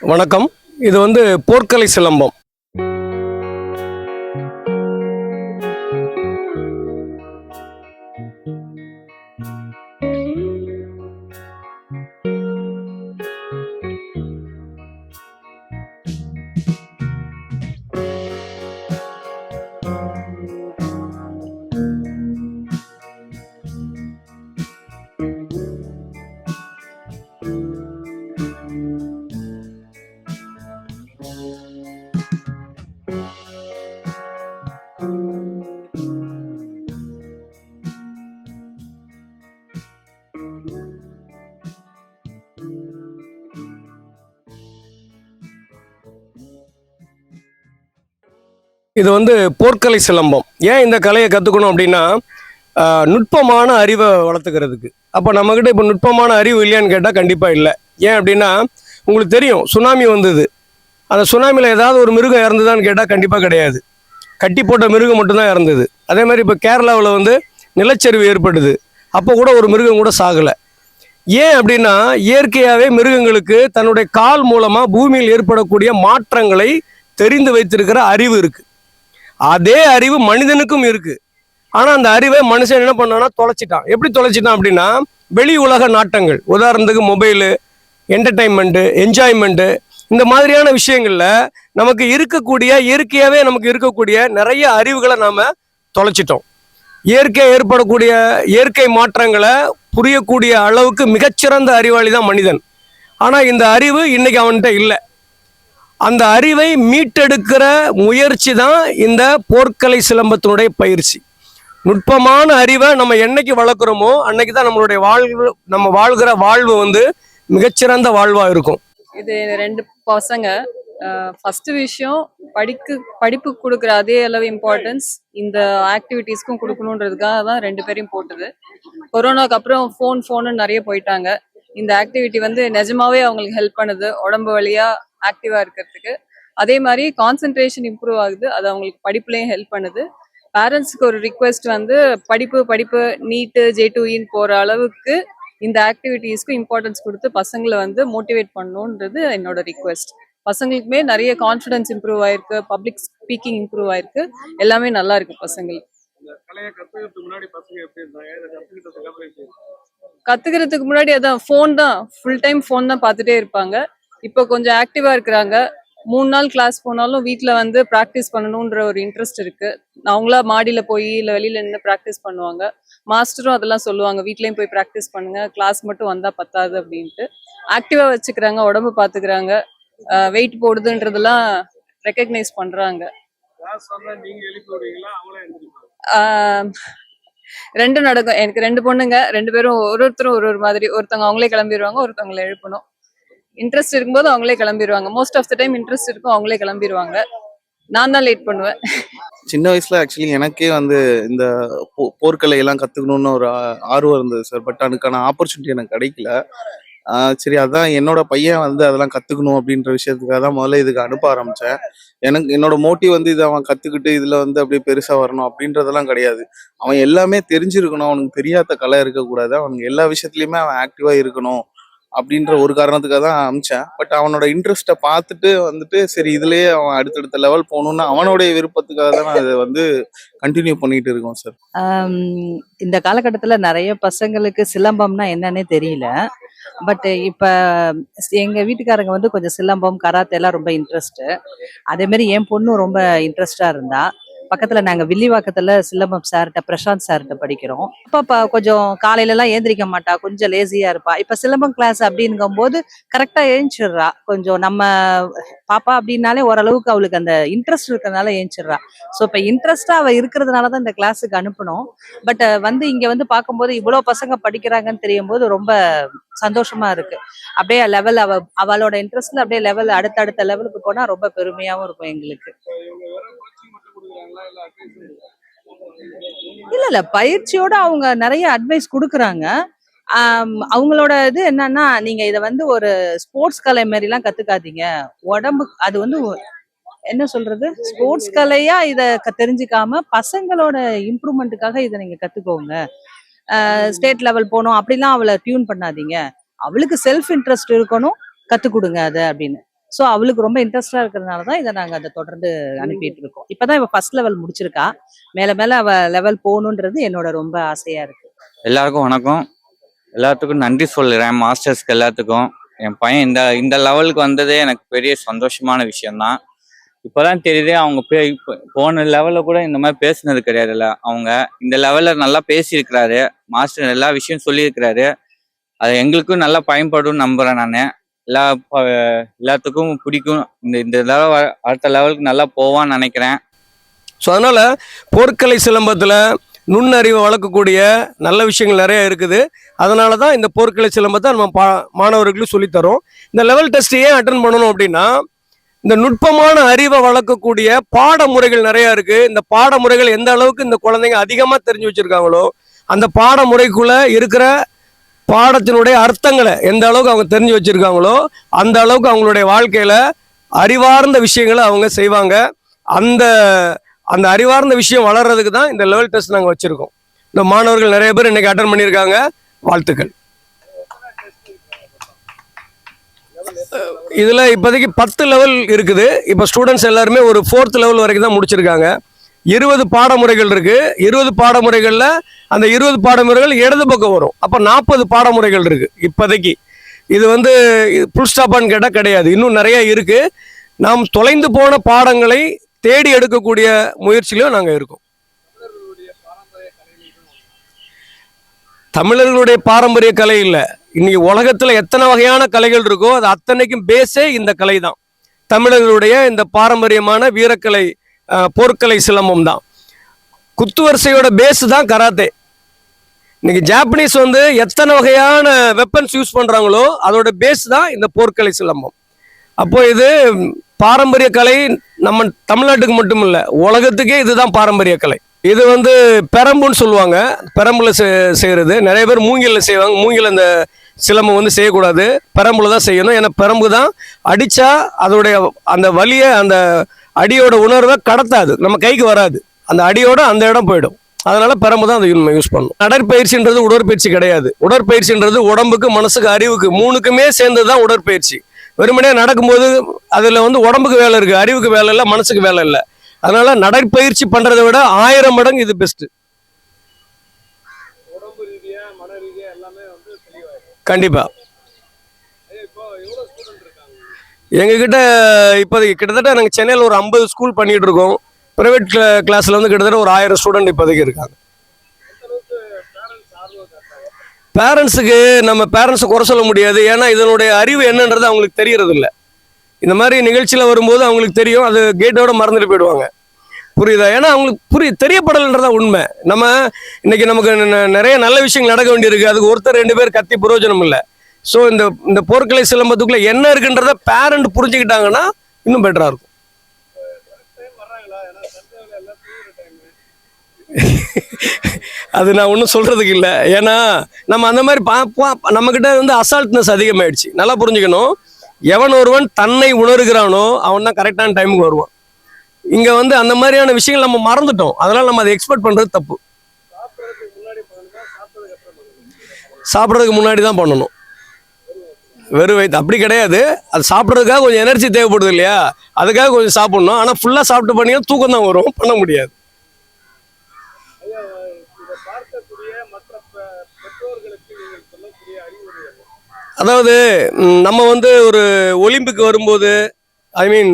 வணக்கம். இது வந்து போர்க்கலை சிலம்பம். இது வந்து போர்க்கலை சிலம்பம். ஏன் இந்த கலையை கற்றுக்கணும் அப்படின்னா நுட்பமான அறிவை வளர்த்துக்கிறதுக்கு. அப்போ நம்மக்கிட்ட இப்போ நுட்பமான அறிவு இல்லையான்னு கேட்டால் கண்டிப்பாக இல்லை. ஏன் அப்படின்னா உங்களுக்கு தெரியும் சுனாமி வந்தது. அந்த சுனாமியில் ஏதாவது ஒரு மிருகம் இறந்துதான்னு கேட்டால் கண்டிப்பாக கிடையாது. கட்டி போட்ட மிருகம் மட்டும்தான் இறந்தது. அதே மாதிரி இப்போ கேரளாவில் வந்து நிலச்சரிவு ஏற்படுது. அப்போ கூட ஒரு மிருகம் கூட சாகலை. ஏன் அப்படின்னா இயற்கையாகவே மிருகங்களுக்கு தன்னுடைய கால் மூலமாக பூமியில் ஏற்படக்கூடிய மாற்றங்களை தெரிந்து வைத்திருக்கிற அறிவு இருக்குது அதே அறிவு மனிதனுக்கும் இருக்கு. ஆனா அந்த அறிவை மனுஷன் என்ன பண்ணான்னா தொலைச்சிட்டான். எப்படி தொலைச்சிட்டான் அப்படின்னா வெளி உலக நாட்டங்கள். உதாரணத்துக்கு மொபைலு என்டர்டைன்மெண்ட்டு என்ஜாய்மெண்ட்டு இந்த மாதிரியான விஷயங்கள்ல நமக்கு இருக்கக்கூடிய இயற்கையாகவே நமக்கு இருக்கக்கூடிய நிறைய அறிவுகளை நாம தொலைச்சிட்டோம். இயற்கை ஏற்படக்கூடிய இயற்கை மாற்றங்களை புரியக்கூடிய அளவுக்கு மிகச்சிறந்த அறிவாளி தான் மனிதன். ஆனா இந்த அறிவு இன்னைக்கு அவன்கிட்ட இல்லை. அந்த அறிவை மீட்டெடுக்கிற முயற்சி தான் இந்த போர்க்கலை சிலம்பத்தினுடைய பயிற்சி. நுட்பமான அறிவை நம்ம என்னைக்கு வளர்க்குறோமோ அன்னைக்கு தான் நம்மளுடைய வாழ்வு நம்ம வாழ்கிற வாழ்வு வந்து மிகச்சிறந்த வாழ்வாக இருக்கும். இது ரெண்டு பசங்க ஃபர்ஸ்ட் விஷயம் படிக்கு படிப்பு கொடுக்குற அதே அளவு இம்பார்ட்டன்ஸ் இந்த ஆக்டிவிட்டீஸ்க்கும் கொடுக்கணுன்றதுக்காக தான் ரெண்டு பேரையும் போட்டது. கொரோனாக்கு அப்புறம் ஃபோன் ஃபோனு நிறைய போயிட்டாங்க. இந்த ஆக்டிவிட்டி வந்து நிஜமாவே அவங்களுக்கு ஹெல்ப் பண்ணுது. உடம்பு வழியாக ஆக்டிவா இருக்கிறதுக்கு. அதே மாதிரி கான்சென்ட்ரேஷன் இம்ப்ரூவ் ஆகுது. அது அவங்களுக்கு படிப்புலயும் ஹெல்ப் பண்ணுது. பேரண்ட்ஸ்க்கு ஒரு ரிக்வெஸ்ட் வந்து படிப்பு படிப்பு நீட்டு ஜே டூ இன் போற அளவுக்கு இந்த ஆக்டிவிட்டீஸ்க்கு இம்பார்ட்டன்ஸ் கொடுத்து பசங்களை வந்து மோட்டிவேட் பண்ணணுன்றது என்னோட ரிக்வெஸ்ட் பசங்களுக்குமே நிறைய கான்ஃபிடன்ஸ் இம்ப்ரூவ் ஆயிருக்கு. பப்ளிக் ஸ்பீக்கிங் இம்ப்ரூவ் ஆயிருக்கு. எல்லாமே நல்லா இருக்கு பசங்களுக்கு. கத்துக்கிறதுக்கு முன்னாடி அதான் ஃபோன் தான். ஃபுல் டைம் ஃபோன் தான் பார்த்துட்டே இருப்பாங்க. இப்போ கொஞ்சம் ஆக்டிவா இருக்கிறாங்க. மூணு நாள் கிளாஸ் போனாலும் வீட்டில் வந்து ப்ராக்டிஸ் பண்ணணுன்ற ஒரு இன்ட்ரெஸ்ட் இருக்கு. அவங்களா மாடியில போய் இல்லை வெளியில நின்று ப்ராக்டிஸ் பண்ணுவாங்க. மாஸ்டரும் அதெல்லாம் சொல்லுவாங்க. வீட்லயும் போய் ப்ராக்டிஸ் பண்ணுங்க. கிளாஸ் மட்டும் வந்தா பத்தாது அப்படின்ட்டு. ஆக்டிவா வச்சுக்கிறாங்க. உடம்பு பார்த்துக்கிறாங்க வெயிட் போடுதுன்றதெல்லாம் ரெக்கக்னைஸ் வந்தால் ஆஹ் ரெண்டும் நடக்கும். எனக்கு ரெண்டு பொண்ணுங்க. ரெண்டு பேரும் ஒரு ஒருத்தரும் ஒரு ஒரு மாதிரி. ஒருத்தவங்க அவங்களே கிளம்பிடுவாங்க ஒருத்தவங்களை எழுப்பணும். இன்ட்ரெஸ்ட் இருக்கும்போது அவங்களே கிளம்பிடுவாங்க most of the time interest இருக்கும் அவங்களே கிளம்பிடுவாங்க நான் தான் லேட் பண்ணுவேன். சின்ன வயசுல ஆக்சுவலி எனக்கே வந்து இந்த போ- போர்க்கலை எல்லாம் கத்துக்கணும்னு ஒரு ஆர்வம் இருந்தது சார் பட் அதுக்கான ஆப்பர்ச்சுனிட்டி எனக்கு கிடைக்கல. சரி அதான் என்னோட பையன் வந்து அதெல்லாம் கத்துக்கணும் அப்படின்ற விஷயத்துக்காக தான் முதல்ல இதுக்கு அனுப்ப ஆரம்பிச்சேன். எனக்கு என்னோட மோட்டிவ் வந்து இதை அவன் கத்துக்கிட்டு இதுல வந்து அப்படியே பெருசா வரணும் அப்படின்றதெல்லாம் கிடையாது. அவன் எல்லாமே தெரிஞ்சிருக்கணும். அவனுக்கு தெரியாத கலை இருக்கக்கூடாது. அவனுக்கு எல்லா விஷயத்துலயுமே அவன் ஆக்டிவா இருக்கணும். அப்படின்ற ஒரு காரணத்துக்காக தான் அமிச்சேன். பட் அவனோட இன்ட்ரெஸ்ட்டை பார்த்துட்டு வந்துட்டு சரி இதுலயே அவன் அடுத்தடுத்த லெவல் போகணும்னு அவனுடைய விருப்பத்துக்காக தான் நான் அதை வந்து கண்டினியூ பண்ணிட்டு இருக்கோம் சார் இந்த காலகட்டத்தில் நிறைய பசங்களுக்கு சிலம்பம்னா என்னன்னே தெரியல. பட் இப்போ எங்கள் வீட்டுக்காரங்க வந்து கொஞ்சம் சிலம்பம் கராத்தே எல்லாம் ரொம்ப இன்ட்ரெஸ்ட்டு அதேமாரி என் பொண்ணும் ரொம்ப இன்ட்ரெஸ்டாக இருந்தா. பக்கத்துல நாங்க வில்லிவாக்கத்துல சிலம்பம் சார்கிட்ட பிரசாந்த் சார்கிட்ட படிக்கிறோம். அப்ப கொஞ்சம் காலையில எல்லாம் ஏந்திரிக்க மாட்டா கொஞ்சம் லேசியா இருப்பா. இப்ப சிலம்பம் கிளாஸ் அப்படிங்கும் போது கரெக்டா ஏஞ்சிடுறா கொஞ்சம் நம்ம பாப்பா அப்படின்னாலே ஓரளவுக்கு அவளுக்கு அந்த இன்ட்ரெஸ்ட் இருக்கிறதுனால ஏஞ்சிடுறா ஸோ இப்ப இன்ட்ரெஸ்டா அவ இருக்கிறதுனாலதான் இந்த கிளாஸுக்கு அனுப்பணும் பட் வந்து இங்க வந்து பார்க்கும்போது இவ்வளவு பசங்க படிக்கிறாங்கன்னு தெரியும் போது ரொம்ப சந்தோஷமா இருக்கு. அப்படியே லெவல் அவ அவளோட இன்ட்ரெஸ்ட்ல அப்படியே லெவல் அடுத்தடுத்த லெவலுக்கு போனா ரொம்ப பெருமையாவும் இருக்கும் எங்களுக்கு. இல்ல இல்ல. பயிற்சியோட அவங்க நிறைய அட்வைஸ் கொடுக்குறாங்க. அவங்களோட இது என்னன்னா நீங்க இத வந்து ஒரு ஸ்போர்ட்ஸ் கலை மாதிரி எல்லாம் கத்துக்காதீங்க. உடம்பு அது வந்து என்ன சொல்றது? ஸ்போர்ட்ஸ் கலையா இத தெரிஞ்சுக்காம பசங்களோட இம்ப்ரூவ்மெண்ட்டுக்காக இதை நீங்க கத்துக்கோங்க. ஸ்டேட் லெவல் போகணும் அப்படிலாம் அவளை டியூன் பண்ணாதீங்க. அவளுக்கு செல்ஃப் இன்ட்ரெஸ்ட் இருக்கணும். கத்துக் கொடுங்க அதை அப்படின்னு. ஸோ அவளுக்கு ரொம்ப இன்ட்ரெஸ்டாக இருக்கிறதுனால தான் இதை நாங்கள் அதை தொடர்ந்து அனுப்பிட்டு இருக்கோம். இப்பதான் இவ ஃபர்ஸ்ட் லெவல் முடிச்சிருக்கா. மேல மேல அவள் லெவல் போகணுன்றது என்னோட ரொம்ப ஆசையா இருக்கு. எல்லாருக்கும் வணக்கம். எல்லாத்துக்கும் நன்றி சொல்லுறேன் மாஸ்டர்ஸ்க்கு எல்லாத்துக்கும். என் பையன் இந்த இந்த லெவலுக்கு வந்ததே எனக்கு பெரிய சந்தோஷமான விஷயம்தான். இப்போதான் தெரியுது அவங்க பே இப்போ போன லெவலில் கூட இந்த மாதிரி பேசுனது கிடையாதுல்ல. அவங்க இந்த லெவலில் நல்லா பேசியிருக்கிறாரு. மாஸ்டர் எல்லா விஷயம் சொல்லியிருக்கிறாரு. அது எங்களுக்கும் நல்லா பயன்படும் நம்புறேன் நான். எல்லா எல்லாத்துக்கும் பிடிக்கும். இந்த இந்த தடவை அடுத்த லெவலுக்கு நல்லா போவான்னு நினைக்கிறேன். ஸோ அதனால் போர்க்கலை சிலம்பத்தில் நுண்ணறிவை வளர்க்கக்கூடிய நல்ல விஷயங்கள் நிறைய இருக்குது. அதனால தான் இந்த போர்க்கலை சிலம்பத்தை நம்ம பா மாணவர்களுக்கு சொல்லித்தரோம். இந்த லெவல் டெஸ்ட் ஏன் அட்டன் பண்ணணும் அப்படின்னா இந்த நுட்பமான அறிவை வளர்க்கக்கூடிய பாடமுறைகள் நிறையா இருக்குது இந்த பாடமுறைகள் எந்த அளவுக்கு இந்த குழந்தைங்க அதிகமாக தெரிஞ்சு வச்சிருக்காங்களோ அந்த பாடமுறைக்குள்ளே இருக்கிற பாடத்தினுடைய அர்த்தங்களை எந்த அளவுக்கு அவங்க தெரிஞ்சு வச்சுருக்காங்களோ அந்த அளவுக்கு அவங்களுடைய வாழ்க்கையில் அறிவார்ந்த விஷயங்களை அவங்க செய்வாங்க. அந்த அந்த அறிவார்ந்த விஷயம் வளர்கிறதுக்கு தான் இந்த லெவல் டெஸ்ட் நாங்கள் வச்சுருக்கோம். இந்த மாணவர்கள் நிறைய பேர் இன்னைக்கு அட்டன் பண்ணியிருக்காங்க. வாழ்த்துக்கள். இதில் இப்போதைக்கு பத்து லெவல் இருக்குது. இப்போ ஸ்டூடெண்ட்ஸ் எல்லாருமே ஒரு ஃபோர்த் லெவல் வரைக்கும் தான் முடிச்சிருக்காங்க. இருபது பாடமுறைகள் இருக்குது இருபது பாடமுறைகளில் அந்த இருபது பாடமுறைகள் இடது பக்கம் வரும். அப்போ நாற்பது பாடமுறைகள் இருக்குது இப்போதைக்கு. இது வந்து ஃபுல் ஸ்டாப்பான்னு கேட்டால் கிடையாது. இன்னும் நிறையா இருக்குது நாம் தொலைந்து போன பாடங்களை தேடி எடுக்கக்கூடிய முயற்சியிலும் நாங்கள் இருக்கோம். தமிழர்களுடைய பாரம்பரிய கலை இல்லை. இன்னைக்கு உலகத்தில் எத்தனை வகையான கலைகள் இருக்கோ அது அத்தனைக்கும் பேஸே இந்த கலை தான் தமிழர்களுடைய இந்த பாரம்பரியமான வீரக்கலை போர்க்கலை சிலம்பம் தான். குத்துவரிசையோட பேஸ் தான் கராத்தே. இன்னைக்கு ஜாப்பனீஸ் வந்து எத்தனை வகையான வெப்பன்ஸ் யூஸ் பண்ணுறாங்களோ அதோட பேஸ் தான் இந்த போர்க்கலை சிலம்பம். அப்போ இது பாரம்பரிய கலை நம்ம தமிழ்நாட்டுக்கு மட்டும் இல்லை உலகத்துக்கே இதுதான் பாரம்பரிய கலை. இது வந்து பெரம்புன்னு சொல்லுவாங்க. பெரம்புல செ- நிறைய பேர் மூங்கிலில் செய்வாங்க. மூங்கில் அந்த சிலம்பம் வந்து செய்யக்கூடாது. பெரம்புல தான் செய்யணும். ஏன்னா பெரம்பு தான் அடித்தா அதோடைய அந்த வலியை அந்த அடியோட உணர்வை கடத்தாது. நம்ம கைக்கு வராது. அந்த அடியோட அந்த இடம் போயிடும். அதனால பெரம்பு தான் அதை யூஸ் பண்ணணும். நடைப்பயிற்சின்றது உடற்பயிற்சி கிடையாது. உடற்பயிற்சின்றது உடம்புக்கு மனசுக்கு அறிவுக்கு மூணுக்குமே சேர்ந்தது தான் உடற்பயிற்சி. வெறுமனே நடக்கும்போது அதுல வந்து உடம்புக்கு வேலை இருக்கு அறிவுக்கு வேலை இல்லை மனசுக்கு வேலை இல்லை. அதனால நடைப்பயிற்சி பண்றதை விட ஆயிரம் மடங்கு இது பெஸ்ட் கண்டிப்பா. எங்ககிட்ட இப்போதைக்கு கிட்டத்தட்ட நாங்கள் சென்னையில் ஒரு ஐம்பது ஸ்கூல் பண்ணிட்டு இருக்கோம். ப்ரைவேட் கிளாஸ்ல வந்து கிட்டத்தட்ட ஒரு ஆயிரம் ஸ்டூடெண்ட் இப்போதைக்கு இருக்காங்க. பேரண்ட்ஸுக்கு நம்ம பேரண்ட்ஸை குறை சொல்ல முடியாது. ஏன்னா இதனுடைய அறிவு என்னன்றது அவங்களுக்கு தெரியறதில்ல. இந்த மாதிரி நிகழ்ச்சியில் வரும்போது அவங்களுக்கு தெரியும். அது கேட்டோட மறந்துட்டு போயிடுவாங்க. புரியுதா? ஏன்னா அவங்களுக்கு புரிய தெரியப்படலைன்றதா உண்மை. நம்ம இன்னைக்கு நமக்கு ந- நிறைய நல்ல விஷயங்கள் நடக்க வேண்டியிருக்கு. அதுக்கு ஒருத்தர் ரெண்டு பேர் கத்தி பிரயோஜனம் இல்லை. ஸோ இந்த இந்த போர்க்கலை சிலம்பத்துக்குள்ளே என்ன இருக்குன்றத பேரண்ட் புரிஞ்சுக்கிட்டாங்கன்னா இன்னும் பெட்டராக இருக்கும். அது நான் ஒன்றும் சொல்கிறதுக்கு இல்லை. ஏன்னா நம்ம அந்த மாதிரி பார்ப்போம் நம்மக்கிட்ட வந்து அசால்ட்னஸ் அதிகமாயிடுச்சு. நல்லா புரிஞ்சுக்கணும். எவன் ஒருவன் தன்னை உணர்கிறானோ அவன் தான் கரெக்டான டைமுக்கு வருவான். இங்கே வந்து அந்த மாதிரியான விஷயங்கள் நம்ம மறந்துட்டோம். அதனால் நம்ம அதை எக்ஸ்பெக்ட் பண்ணுறது தப்பு. சாப்பிட்றதுக்கு முன்னாடி தான் பண்ணணும். வெறும் வயிற்று அப்படி கிடையாது. அது சாப்பிட்றதுக்காக கொஞ்சம் எனர்ஜி தேவைப்படுது இல்லையா? அதுக்காக கொஞ்சம் சாப்பிடணும். ஆனால் ஃபுல்லாக சாப்பிட்டு பண்ணீங்கன்னா தூக்கம் தான் வரும். பண்ண முடியாது. அதாவது நம்ம வந்து ஒரு ஒலிம்பிக் வரும்போது ஐ மீன்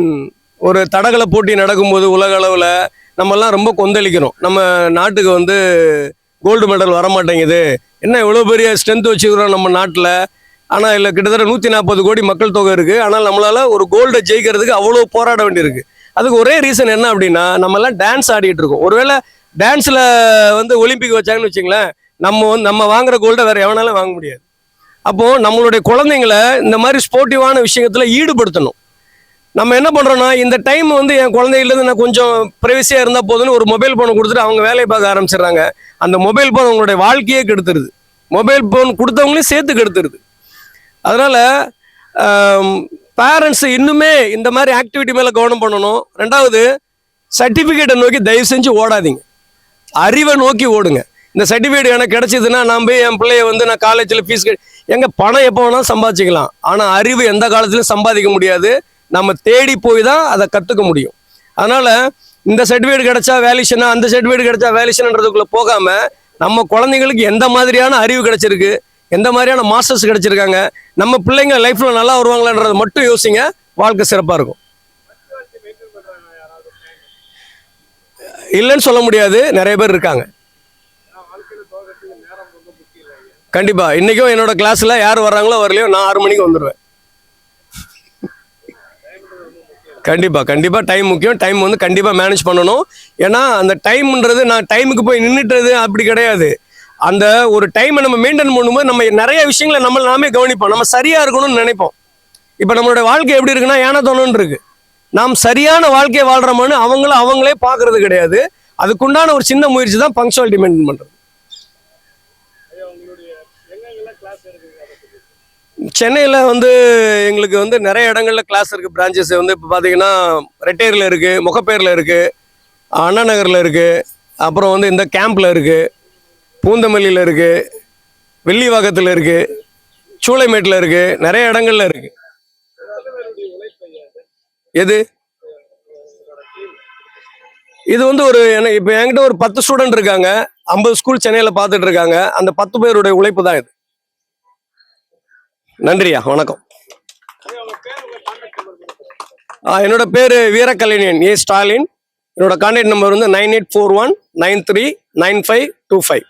ஒரு தடகள போட்டி நடக்கும்போது உலக அளவில் நம்மெல்லாம் ரொம்ப கொந்தளிக்கிறோம். நம்ம நாட்டுக்கு வந்து கோல்டு மெடல் வர மாட்டேங்குது என்ன இவ்வளோ பெரிய ஸ்ட்ரென்த் வச்சுக்கிறோம் நம்ம நாட்டில்? ஆனால் இல்லை கிட்டத்தட்ட நூற்றி நாற்பது கோடி மக்கள் தொகை இருக்குது ஆனால் நம்மளால் ஒரு கோல்டை ஜெயிக்கிறதுக்கு அவ்வளோ போராட வேண்டியிருக்கு. அதுக்கு ஒரே ரீசன் என்ன அப்படின்னா நம்மலாம் டான்ஸ் ஆடிட்டு இருக்கோம். ஒருவேளை டான்ஸில் வந்து ஒலிம்பிக் வச்சாங்கன்னு வச்சுங்களேன் நம்ம வந்து நம்ம வாங்குற கோல்டை வேறு எவனாலும் வாங்க முடியாது. அப்போது நம்மளுடைய குழந்தைங்கள இந்த மாதிரி ஸ்போர்ட்டிவான விஷயத்தில் ஈடுபடுத்தணும். நம்ம என்ன பண்ணுறோன்னா இந்த டைம் வந்து என் குழந்தைகள்லேருந்து நான் கொஞ்சம் ப்ரைவசியாக இருந்தால் போதும்னு ஒரு மொபைல் ஃபோனை கொடுத்துட்டு அவங்க வேலையை பார்க்க ஆரம்பிச்சிடுறாங்க. அந்த மொபைல் ஃபோன் அவங்களுடைய வாழ்க்கையே கெடுத்துருது. மொபைல் ஃபோன் கொடுத்தவங்களையும் சேர்த்து கெடுத்துருது. அதனால் பேரண்ட்ஸ் இன்னுமே இந்த மாதிரி ஆக்டிவிட்டி மேலே கவனம் பண்ணணும். ரெண்டாவது சர்டிஃபிகேட்டை நோக்கி தயவு செஞ்சு ஓடாதீங்க. அறிவை நோக்கி ஓடுங்க. இந்த சர்டிஃபிகேட் எனக்கு கிடச்சிதுன்னா நான் போய் என் பிள்ளைய வந்து நான் காலேஜில் ஃபீஸ் எங்கே பணம் எப்போ வேணாலும் சம்பாதிச்சிக்கலாம். ஆனால் அறிவு எந்த காலத்திலும் சம்பாதிக்க முடியாது. நம்ம தேடி போய் தான் அதை கற்றுக்க முடியும். அதனால் இந்த சர்டிஃபிகேட் கிடச்சா வேல்யூஷனா அந்த சர்டிஃபிகேட் கிடைச்சா வேல்யூஷன்ன்றதுக்குள்ளே போகாமல் நம்ம குழந்தைங்களுக்கு எந்த மாதிரியான அறிவு கிடச்சிருக்கு எந்த மாதிரியான மாஸ்டர்ஸ் கிடைச்சிருக்காங்க? நம்ம பிள்ளைங்க லைஃப்ல நல்லா வருவாங்களான்றதை மட்டும் யோசிங்க. வாழ்க்கை சிறப்பா இருக்கும். இல்லைன்னு சொல்ல முடியாது. நிறைய பேர் இருக்காங்க. கண்டிப்பா. இன்னைக்கும் என்னோட கிளாஸ்ல யார் வர்றாங்களோ வரலையோ நான் ஆறு மணிக்கு வந்துடுவேன் கண்டிப்பா கண்டிப்பா டைம் முக்கியம். டைம் வந்து கண்டிப்பா மேனேஜ் பண்ணணும். ஏன்னா அந்த டைம்ன்றது நான் டைமுக்கு போய் நின்றுட்டுறது அப்படி கிடையாது. அந்த ஒரு டைமை நம்ம மெயின்டைன் பண்ணும்போது நம்ம நிறைய விஷயங்களை நம்ம நாமே கவனிப்போம். நம்ம சரியாக இருக்கணும்னு நினைப்போம். இப்போ நம்மளோட வாழ்க்கை எப்படி இருக்குன்னா ஏனா தோணுன்னு இருக்கு. நாம் சரியான வாழ்க்கையை வாழ்றோமான்னு அவங்களும் அவங்களே பார்க்கறது கிடையாது. அதுக்குண்டான ஒரு சின்ன முயற்சி தான் பங்க்சுவாலிட்டி மெயின்டைன் பண்ணுறது சென்னையில் வந்து எங்களுக்கு வந்து நிறைய இடங்களில் கிளாஸ் இருக்குது பிரான்ச்சஸ் வந்து. இப்போ பார்த்தீங்கன்னா ரெட்டையரில் இருக்குது முகப்பேரில் இருக்குது அண்ணா நகரில் இருக்குது அப்புறம் வந்து இந்த கேம்பில் இருக்குது பூந்தமல்லியில் இருக்குது வெள்ளிவாக்கத்தில் இருக்குது சூளைமேட்டில் இருக்குது நிறைய இடங்கள்ல இருக்குது எது? இது வந்து ஒரு என்ன இப்போ என்கிட்ட ஒரு பத்து ஸ்டூடெண்ட் இருக்காங்க. ஐம்பது ஸ்கூல் சென்னையில் பார்த்துட்டு இருக்காங்க. அந்த பத்து பேருடைய உழைப்பு தான் இது. நன்றியா? வணக்கம். என்னோட பேர் வீரக்கலைஞன். ஏ ஸ்டாலின். என்னோட கான்டாக்ட் நம்பர் வந்து nine eight four one nine three nine five two five.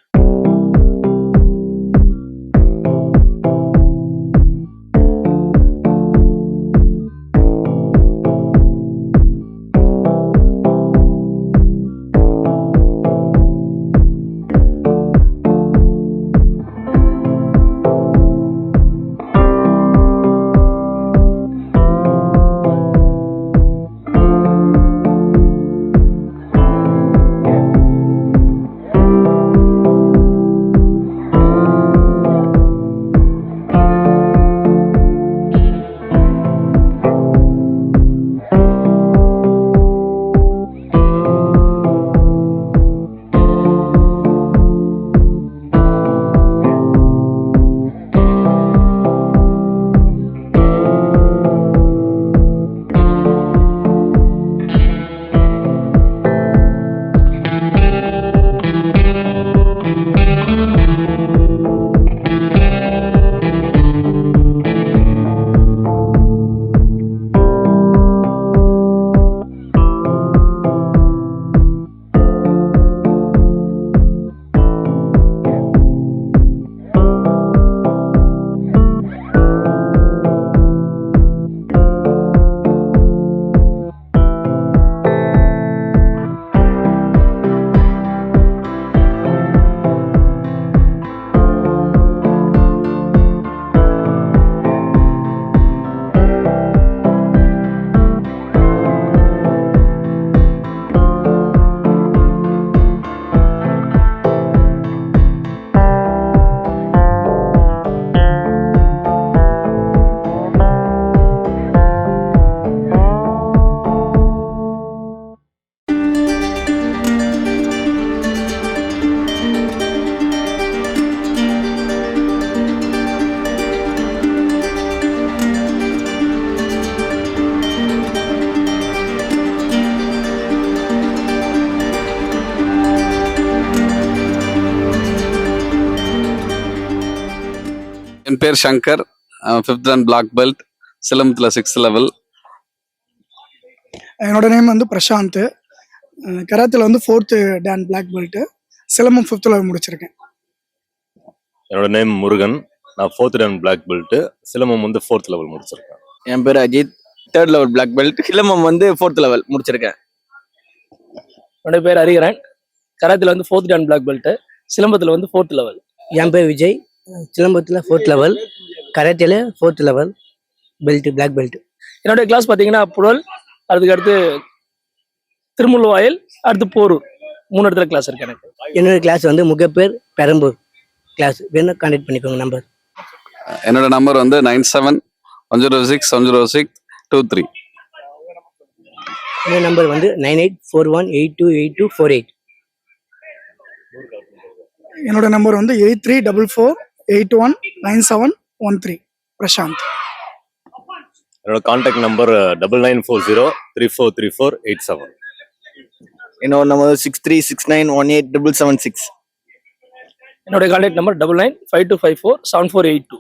என் பேர் Shankar. Fifth and black belt சிலம்பத்தில் sixth level என்னோட நேம் வந்து பிரசாந்த். கராத்தில் வந்து fourth dan black belt silambam fifth level முடிச்சிருக்கேன். என்னோட நேம் முருகன். நான் fourth dan black belt silambam வந்து fourth level முடிச்சிருக்கேன். என் பேர் Ajith. Third level black belt silambam வந்து ஃபோர்த் லெவல் முடிச்சிருக்கேன். என்னோட பேர் ஹரிகரன். கராத்தில் வந்து ஃபோர்த் டான் பிளாக் பெல்ட்டு சிலம்பத்தில் வந்து ஃபோர்த் லெவல் என் பேர் விஜய். சிலம்பத்தில் fourth level கராத்தேல fourth level belt black belt என்னுடைய கிளாஸ் பார்த்தீங்கன்னா புழல் அதுக்கு அடுத்து திருமுல்வாயல் அடுத்து போரூர். மூணு இடத்துல கிளாஸ் இருக்கு எனக்கு. என்னோட கிளாஸ் வந்து முகப்பேர் பெரம்பூர் கிளாஸ் வேணும் கான்டாக்ட் பண்ணிக்கோங்க நம்பர் என்னோட நம்பர் வந்து nine seven one zero six one zero six two three என்னோட நம்பர் வந்து nine eight four one eight two eight two four eight என்னோட நம்பர் வந்து eight three double four eight one nine seven one three Prasanth என்னோட contact number double nine four zero three four three four eight seven என்னோட number six three six nine one eight double seven six என்னுடைய contact number double nine five two five four seven four eight two